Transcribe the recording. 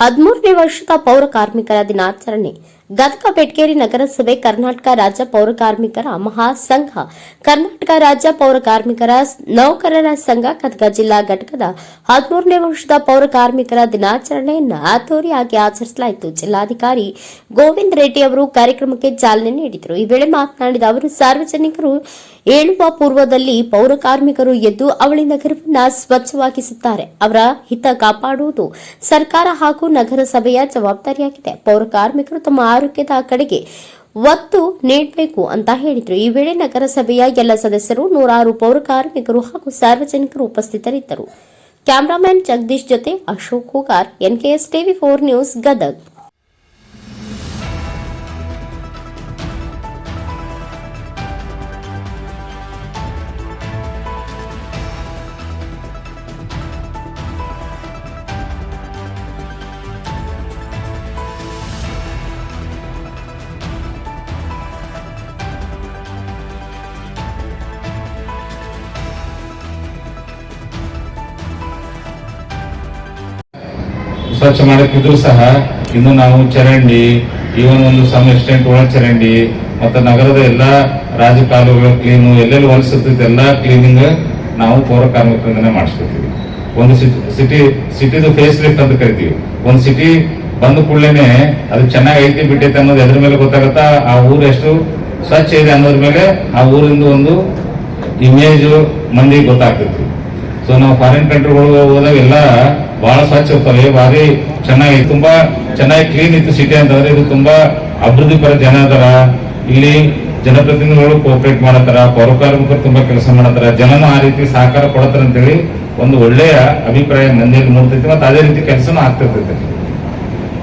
ಹದಿಮೂರನೇ ವರ್ಷದ ಪೌರ ಕಾರ್ಮಿಕರ ದಿನಾಚರಣೆ. ಗದಗ, ಬೆಟ್ಕೇರಿ ನಗರಸಭೆ, ಕರ್ನಾಟಕ ರಾಜ್ಯ ಪೌರ ಕಾರ್ಮಿಕರ ಮಹಾಸಂಘ. ಕರ್ನಾಟಕ ರಾಜ್ಯ ಪೌರ ಕಾರ್ಮಿಕರ ನೌಕರರ ಸಂಘ, ಗದಗ ಜಿಲ್ಲಾ ಘಟಕದ ಹದಿಮೂರನೇ ವರ್ಷದ ಪೌರ ಕಾರ್ಮಿಕರ ದಿನಾಚರಣೆಯನ್ನು ಅದ್ದೂರಿಯಾಗಿ ಆಚರಿಸಲಾಯಿತು. ಜಿಲ್ಲಾಧಿಕಾರಿ ಗೋವಿಂದ ರೆಡ್ಡಿ ಅವರು ಕಾರ್ಯಕ್ರಮಕ್ಕೆ ಚಾಲನೆ ನೀಡಿದರು. ಈ ವೇಳೆ ಮಾತನಾಡಿದ ಅವರು, ಸಾರ್ವಜನಿಕರು ಏಳುವ ಪೂರ್ವದಲ್ಲಿ ಪೌರ ಕಾರ್ಮಿಕರು ಎದ್ದು ಅವಳಿ ನಗರವನ್ನು ಸ್ವಚ್ಛವಾಗಿಸುತ್ತಾರೆ. ಅವರ ಹಿತ ಕಾಪಾಡುವುದು ಸರ್ಕಾರ ಹಾಗೂ ನಗರಸಭೆಯ ಜವಾಬ್ದಾರಿಯಾಗಿದೆ. ಪೌರ ಕಾರ್ಮಿಕರು ತಮ್ಮ ಆರೋಗ್ಯದ ಕಡೆಗೆ ಒತ್ತು ನೀಡಬೇಕು ಅಂತ ಹೇಳಿದರು. ಈ ವೇಳೆ ನಗರಸಭೆಯ ಎಲ್ಲ ಸದಸ್ಯರು, ನೂರಾರು ಪೌರ ಕಾರ್ಮಿಕರು ಹಾಗೂ ಸಾರ್ವಜನಿಕರು ಉಪಸ್ಥಿತರಿದ್ದರು. ಕ್ಯಾಮರಾಮನ್ ಜಗದೀಶ್ ಜೊತೆ Ashok Hoogar, NKS TV four news, Gadag. ಸ್ವಚ್ಛ ಮಾಡಕ್ಕಿದ್ರು ಸಹ ಇನ್ನು ನಾವು ಚರಂಡಿ ಈವನ್ ಒಂದು ಸಮ ಎಕ್ಸ್ಟೆಂಟ್ ಒಳ ಚರಂಡಿ, ಮತ್ತು ನಗರದ ಎಲ್ಲ ರಾಜಕಾಲುಗಳು ಕ್ಲೀನು ಎಲ್ಲೆಲ್ಲಿ ಹೊಲಿಸುತ್ತಿದ್ದ ಎಲ್ಲ ಕ್ಲೀನಿಂಗ್ ನಾವು ಪೌರ ಕಾರ್ಮಿಕರಿಂದನೇ ಮಾಡಿಸ್ಕೊತೀವಿ ಒಂದು ಸಿಟಿ ಸಿಟಿದು ಫೇಸ್ ಲಿಫ್ಟ್ ಅಂತ ಕರಿತೀವಿ. ಒಂದು ಸಿಟಿ ಬಂದ ಕೂಡಲೇನೆ ಅದು ಚೆನ್ನಾಗಿ ಐತಿ ಬಿಟ್ಟೈತೆ ಅನ್ನೋದು ಎದ್ರ ಮೇಲೆ ಗೊತ್ತಾಗತ್ತಾ? ಆ ಊರು ಎಷ್ಟು ಸ್ವಚ್ಛ ಇದೆ ಅನ್ನೋದ್ರ ಮೇಲೆ ಆ ಊರಿಂದ ಒಂದು ಇಮೇಜ್ ಮಂದಿಗೆ ಗೊತ್ತಾಗ್ತೈತಿ. ಸೊ ನಾವು ಫಾರಿನ್ ಕಂಟ್ರಿಗಳು ಹೋದಾಗ ಎಲ್ಲ ಬಹಳ ಸ್ವಚ್ಛ ಇರ್ತವೆ ಭಾರಿ ಚೆನ್ನಾಗಿ, ತುಂಬಾ ಚೆನ್ನಾಗಿ ಕ್ಲೀನ್ ಇತ್ತು ಸಿಟಿ ಅಂತಂದ್ರೆ ಇದು ತುಂಬಾ ಅಭಿವೃದ್ಧಿ ಪರ ಜನ ಅದರ ಇಲ್ಲಿ ಜನಪ್ರತಿನಿಧಿಗಳು ಕೋಪರೇಟ್ ಮಾಡತ್ತಾರ ಪೌರ ಕಾರ್ಮಿಕರು ತುಂಬಾ ಕೆಲಸ ಮಾಡತ್ತಾರ. ಜನನು ಆ ರೀತಿ ಸಹಕಾರ ಕೊಡತ್ತಾರ ಅಂತೇಳಿ ಒಂದು ಒಳ್ಳೆಯ ಅಭಿಪ್ರಾಯ ಮಂದಿಯಲ್ಲಿ ಮೂಡ್ತೈತಿ. ಮತ್ತೆ ಅದೇ ರೀತಿ ಕೆಲಸನೂ ಆಗ್ತಿರ್ತೈತಿ.